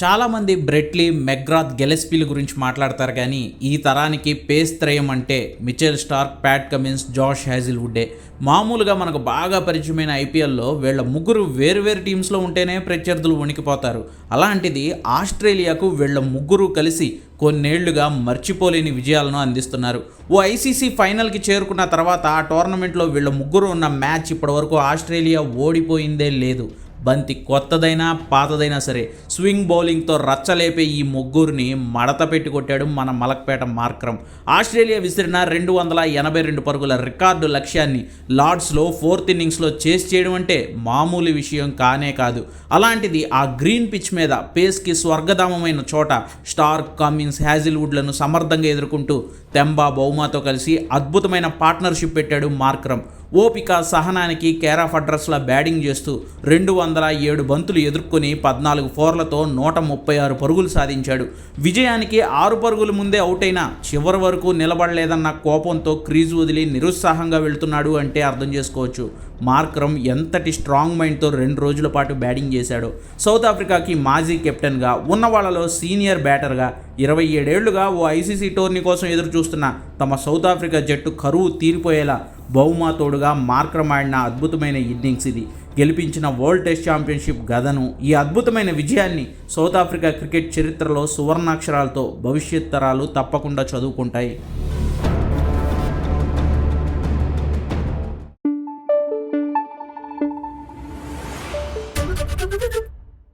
చాలామంది Brett Lee McGrath గెలెస్పీల గురించి మాట్లాడతారు కానీ ఈ తరానికి పేస్ త్రయం అంటే Mitchell Starc Pat Cummins Josh హ్యాజిల్వుడ్డే మామూలుగా మనకు బాగా పరిచయమైన ఐపీఎల్లో వీళ్ళ ముగ్గురు వేరువేరు టీమ్స్లో ఉంటేనే ప్రత్యర్థులు వణికిపోతారు అలాంటిది ఆస్ట్రేలియాకు వీళ్ళ ముగ్గురు కలిసి కొన్నేళ్ళుగా మర్చిపోలేని విజయాలను అందిస్తున్నారు. ఓ ఐసీసీ ఫైనల్కి చేరుకున్న తర్వాత ఆ టోర్నమెంట్లో వీళ్ళ ముగ్గురు ఉన్న మ్యాచ్ ఇప్పటివరకు ఆస్ట్రేలియా ఓడిపోయిందే లేదు. బంతి కొత్తదైనా పాతదైనా సరే స్వింగ్ బౌలింగ్తో రచ్చలేపే ఈ ముగ్గురిని మడత పెట్టి కొట్టాడు మన మలక్పేట మార్క్రమ్ ఆస్ట్రేలియా విసిరిన రెండు వందల ఎనభై రెండు పరుగుల రికార్డు లక్ష్యాన్ని లార్డ్స్లో ఫోర్త్ ఇన్నింగ్స్లో చేసి చేయడం అంటే మామూలు విషయం కానే కాదు. అలాంటిది ఆ గ్రీన్ పిచ్ మీద పేస్కి స్వర్గధామమైన చోట స్టార్ కమిన్స్ హ్యాజిల్వుడ్లను సమర్థంగా ఎదుర్కొంటూ తెంబా బౌమాతో కలిసి అద్భుతమైన పార్ట్నర్షిప్ పెట్టాడు మార్క్రమ్ ఓపిక సహనానికి కేర్ ఆఫ్ అడ్రస్లా బ్యాటింగ్ చేస్తూ రెండు వందల ఏడు బంతులు ఎదుర్కొని పద్నాలుగు ఫోర్లతో నూట ముప్పై ఆరు పరుగులు సాధించాడు. విజయానికి ఆరు పరుగుల ముందే అవుట్ అయినా చివరి వరకు నిలబడలేదన్న కోపంతో క్రీజు వదిలి నిరుత్సాహంగా వెళ్తున్నాడు అంటే అర్థం చేసుకోవచ్చు. మార్క్రమ్ ఎంతటి స్ట్రాంగ్ మైండ్తో రెండు రోజుల పాటు బ్యాటింగ్ చేశాడు. సౌత్ ఆఫ్రికాకి మాజీ కెప్టెన్గా ఉన్న వాళ్ళలో సీనియర్ బ్యాటర్గా ఇరవై ఏడేళ్ళుగా ఓ ఐసీసీ టోర్నీ కోసం ఎదురు చూస్తున్న తమ సౌత్ ఆఫ్రికా జట్టు కరువు తీరిపోయేలా బౌమా తోడుగా మార్క్రమాడిన అద్భుతమైన ఇన్నింగ్స్ ఇది. గెలిపించిన వరల్డ్ టెస్ట్ ఛాంపియన్షిప్ గదను ఈ అద్భుతమైన విజయాన్ని సౌత్ ఆఫ్రికా క్రికెట్ చరిత్రలో సువర్ణాక్షరాలతో భవిష్యత్ తరాలు తప్పకుండా చదువుకుంటాయి.